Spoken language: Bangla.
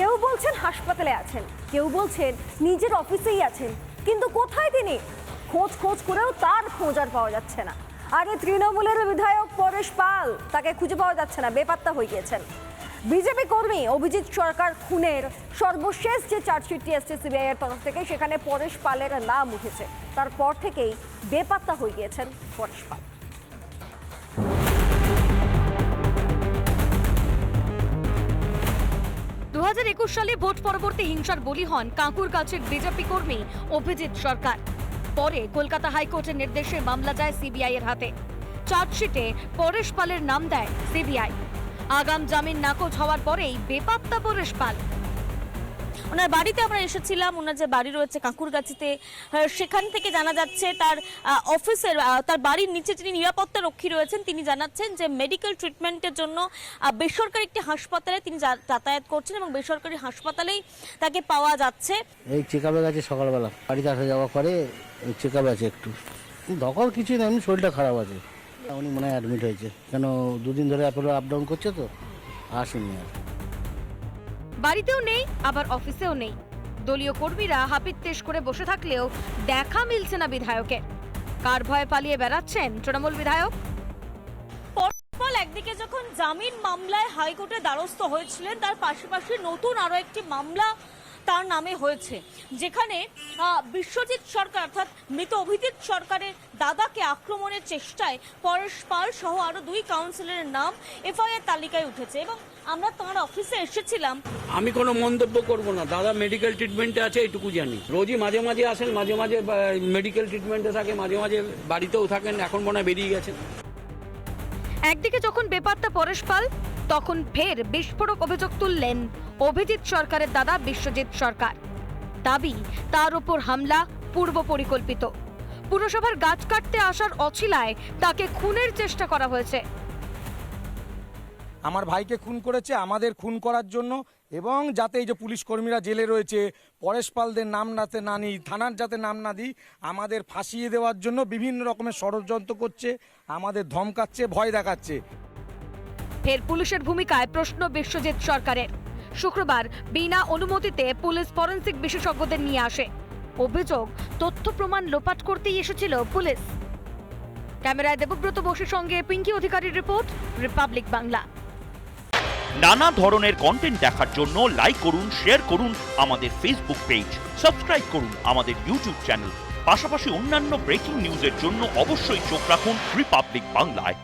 কেউ বলছেন হাসপাতালে আছেন, কেউ বলছেন নিজের অফিসেই আছেন, কিন্তু কোথায় তিনি? খোঁজ খোঁজ করেও তার খোঁজ আর পাওয়া যাচ্ছে না। আগে তৃণমূলের বিধায়ক পরেশ পাল তাকে খুঁজে পাওয়া যাচ্ছে না, বেপাত্তা হয়ে গিয়েছেন। বিজেপি কর্মী অভিজিৎ সরকার খুনের সর্বশেষ যে চার্জশিটটি এসছে সিবিআই এর তরফ থেকে, সেখানে পরেশ পালের নাম উঠেছে। তারপর থেকেই বেপাত্তা হয়ে গিয়েছেন পরেশ পাল। একুশ সালে ভোট পরবর্তী হিংসার বলি হন কাঁকুর কাছের বিজেপি কর্মী অভিজিৎ সরকার। পরে কলকাতা হাইকোর্টের নির্দেশে মামলা যায় সিবিআই এর হাতে। চার্জশিটে পরেশ পালের নাম দেয় সিবিআই। আগাম জামিন নাকচ হওয়ার পরেই বেপাত্তা পরেশ পাল। ওনার বাড়িতে আমরা এসেছিলাম, ওনার যে বাড়ি রয়েছে কাঁকুরগাছিতে সেখান থেকে জানা যাচ্ছে তার অফিসের তার বাড়ির নিচে যিনি নিরাপত্তা রক্ষী রয়েছেন, তিনি জানাচ্ছেন যে মেডিকেল ট্রিটমেন্টের জন্য বেসরকারি একটি হাসপাতালে তিনি যাতায়াত করছেন এবং বেসরকারি হাসপাতালেই তাকে পাওয়া যাচ্ছে। এই চেক আপে গেছে সকালবেলা। বাড়িতে আসা যাওয়া করে চেক আপ আছে একটু। দখল কিছুই না এমনি শরীরটা খারাপ আছে। উনি মনে হয় অ্যাডমিট হয়েছে। কেন, দুদিন ধরে অ্যাপোলো আপ ডাউন করছে তো? আসেনি আর। বাড়িতেও নেই, আবার অফিসেও নেই। দলীয় কর্মীরা হাপিত্যেশ করে বসে থাকলেও দেখা মিলছে না বিধায়কের। কার ভয়ে পালিয়ে বেড়াচ্ছেন তৃণমূল বিধায়ক? একদিকে যখন জামিন মামলায় হাইকোর্টে দ্বারস্থ হয়েছিলেন, তার পাশাপাশি নতুন আরও একটি মামলা তার নামে হয়েছে যেখানে বিশ্বজিৎ সরকার অর্থাৎ মৃত অভিজিৎ সরকারের দাদাকে আক্রমণের চেষ্টায় পরেশ পাল সহ আরও দুই কাউন্সিলরের নাম এফআইআর তালিকায় উঠেছে। এবং আমরা তাঁর অফিসে এসেছিলাম। আমি কোনো মন্তব্য করব না। দাদা মেডিকেল ট্রিটমেন্টে আছে এইটুকু জানি। রোজই মাঝে মাঝে আসেন মাঝে মাঝে মেডিকেল ট্রিটমেন্টে থাকে মাঝে মাঝে বাড়িতেও থাকেন এখন মনে হয় বেরিয়ে গেছেন। একদিকে যখন বেপাত্তা পরেশ পাল তখন ফের বিস্ফোরক অভিযোগ তুললেন অভিজিৎ সরকারের দাদা বিশ্বজিৎ সরকার। দাবি তার উপর হামলা পূর্ব পরিকল্পিত। পুরসভার গাছ কাটতে আসার অছিলায় তাকে খুনের চেষ্টা করা হয়েছে। আমার ভাইকে খুন করেছে আমাদের খুন করার জন্য এবং যাতে এই যে পুলিশ কর্মীরা জেলে রয়েছে পরেশ পালদের নাম নাতে না নিই থানার যাতে নাম না দিই আমাদের ফাঁসিয়ে দেওয়ার জন্য বিভিন্ন রকমের ষড়যন্ত্র করছে আমাদের ধমকাচ্ছে ভয় দেখাচ্ছে। ফের পুলিশের ভূমিকায় প্রশ্ন বিশ্বজিৎ সরকারের। শুক্রবার বিনা অনুমতিতে পুলিশ ফরেন্সিক বিশেষজ্ঞদের নিয়ে আসে। অভিযোগ, তথ্য প্রমাণ লোপাট করতেই এসেছিল পুলিশ। ক্যামেরায় দেবব্রত বসুর সঙ্গে পিঙ্কি অধিকারীর রিপোর্ট, রিপাবলিক বাংলা। নানা ধরনের কন্টেন্ট দেখার জন্য লাইক করুন শেয়ার করুন আমাদের ফেসবুক পেজ সাবস্ক্রাইব করুন আমাদের ইউটিউব চ্যানেল পাশাপাশি অন্যান্য ব্রেকিং নিউজের জন্য অবশ্যই চোখ রাখুন রিপাবলিক বাংলায়